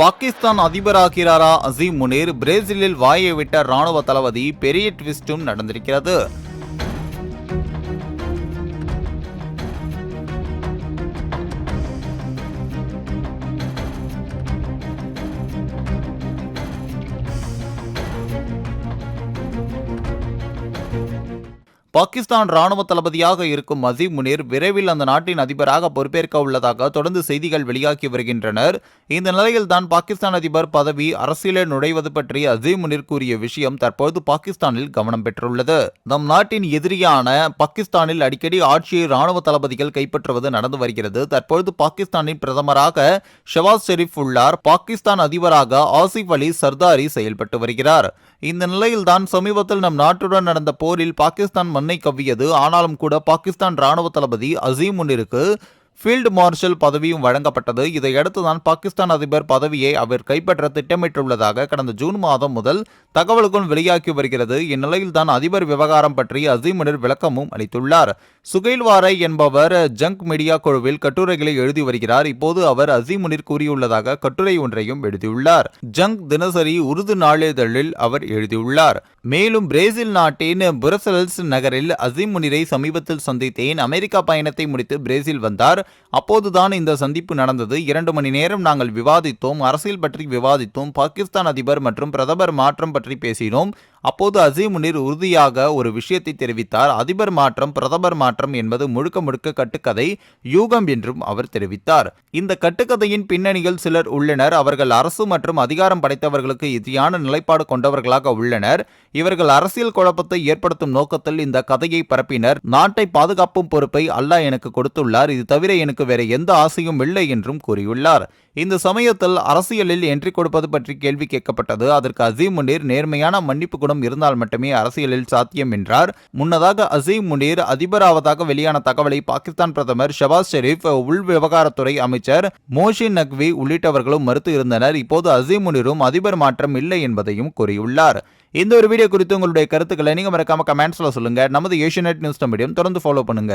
பாகிஸ்தான் அதிபராகிறாரா அசீம் முனீர் பிரேசிலில் வாயை விட்ட ராணுவ தளபதி பெரிய ட்விஸ்டும் நடந்திருக்கிறது. பாகிஸ்தான் ராணுவ தளபதியாக இருக்கும் அசீம் முனீர் விரைவில் அந்த நாட்டின் அதிபராக பொறுப்பேற்க உள்ளதாக தொடர்ந்து செய்திகள் வெளியாகி வருகின்றனர். இந்த நிலையில் தான் பாகிஸ்தான் அதிபர் பதவி அரசியலில் நுழைவது பற்றி அசீம் முனீர் கூறிய விஷயம் தற்போது பாகிஸ்தானில் கவனம் பெற்றுள்ளது. நம் நாட்டின் எதிரியான பாகிஸ்தானில் அடிக்கடி ஆட்சியை ராணுவ தளபதிகள் கைப்பற்றுவது நடந்து வருகிறது. தற்பொழுது பாகிஸ்தானின் பிரதமராக ஷவாஸ் ஷெரீப் உள்ளார். பாகிஸ்தான் அதிபராக ஆசிப் அலி சர்தாரி செயல்பட்டு வருகிறார். இந்த நிலையில்தான் சமீபத்தில் நம் நாட்டுடன் நடந்த போரில் பாகிஸ்தான் மண்ணை கவ்வியது. ஆனாலும் கூட பாகிஸ்தான் ராணுவ தளபதி அசீம் முன்னிற்கு ஃபீல்டு மார்ஷல் பதவியும் வழங்கப்பட்டது. இதையடுத்துதான் பாகிஸ்தான் அதிபர் பதவியை அவர் கைப்பற்ற திட்டமிட்டுள்ளதாக கடந்த ஜூன் மாதம் முதல் தகவல்கள் வெளியாகி வருகிறது. இந்நிலையில் தான் அதிபர் விவகாரம் பற்றி அசீம் விளக்கமும் அளித்துள்ளார். சுகைல்வாரை என்பவர் ஜங்க் மீடியா குழுவில் கட்டுரைகளை எழுதி வருகிறார். இப்போது அவர் அசீம் கூறியுள்ளதாக கட்டுரை ஒன்றையும் எழுதியுள்ளார். ஜங்க் தினசரி உருது நாளிதழில் அவர் எழுதியுள்ளார். மேலும் பிரேசில் நாட்டின் புரசல்ஸ் நகரில் அசீமுனிரை சமீபத்தில் சந்தித்தேன். அமெரிக்கா பயணத்தை முடித்து பிரேசில் வந்தார். அப்போதுதான் இந்த சந்திப்பு நடந்தது. இரண்டு மணி நேரம் நாங்கள் விவாதித்தோம். அரசியல் பற்றி விவாதித்தோம். பாகிஸ்தான் அதிபர் மற்றும் பிரதமர் மாற்றம் பற்றி பேசினோம். அப்போது அசீம் உறுதியாக ஒரு விஷயத்தை தெரிவித்தார். அதிபர் மாற்றம் பிரதமர் மாற்றம் என்பது முழுக்க முழுக்க கட்டுக்கதை யூகம் என்றும் அவர் தெரிவித்தார். இந்த கட்டுக்கதையின் பின்னணியில் சிலர் உள்ளனர். அவர்கள் அரசு மற்றும் அதிகாரம் படைத்தவர்களுக்கு எதிரான நிலைப்பாடு கொண்டவர்களாக உள்ளனர். இவர்கள் அரசியல் குழப்பத்தை ஏற்படுத்தும் நோக்கத்தில் இந்த கதையை பரப்பினர். நாட்டை பாதுகாப்பும் பொறுப்பை அல்லாஹ் எனக்கு கொடுத்துள்ளார். இது தவிர எனக்கு வேற எந்த ஆசையும் இல்லை என்றும் கூறியுள்ளார். இந்த சமயத்தில் அரசியலில் என்ட்ரி கொடுப்பது பற்றி கேள்வி கேட்கப்பட்டது. அதற்கு அசீம் முனீர் நேர்மையான மன்னிப்பு குணம் இருந்தால் மட்டுமே அரசியலில் சாத்தியம் என்றார். முன்னதாக அசீம் முனீர் அதிபராவதாக வெளியான தகவலை பாகிஸ்தான் பிரதமர் ஷபாஸ் ஷெரீப் உள் விவகாரத்துறை அமைச்சர் மோஷின் நக்வி உள்ளிட்டவர்களும் மறுத்து இருந்தனர். இப்போது அசீம் முனீரும் அதிபர் மாற்றம் இல்லை என்பதையும் கூறியுள்ளார். இந்த ஒரு வீடியோ குறித்து உங்களுடைய கருத்துக்களை நீங்க மறக்காம கமெண்ட்ஸ்ல சொல்லுங்க. நமது ஏஷியநெட் நியூஸ் மீடியம் தொடர்ந்து ஃபாலோ பண்ணுங்க.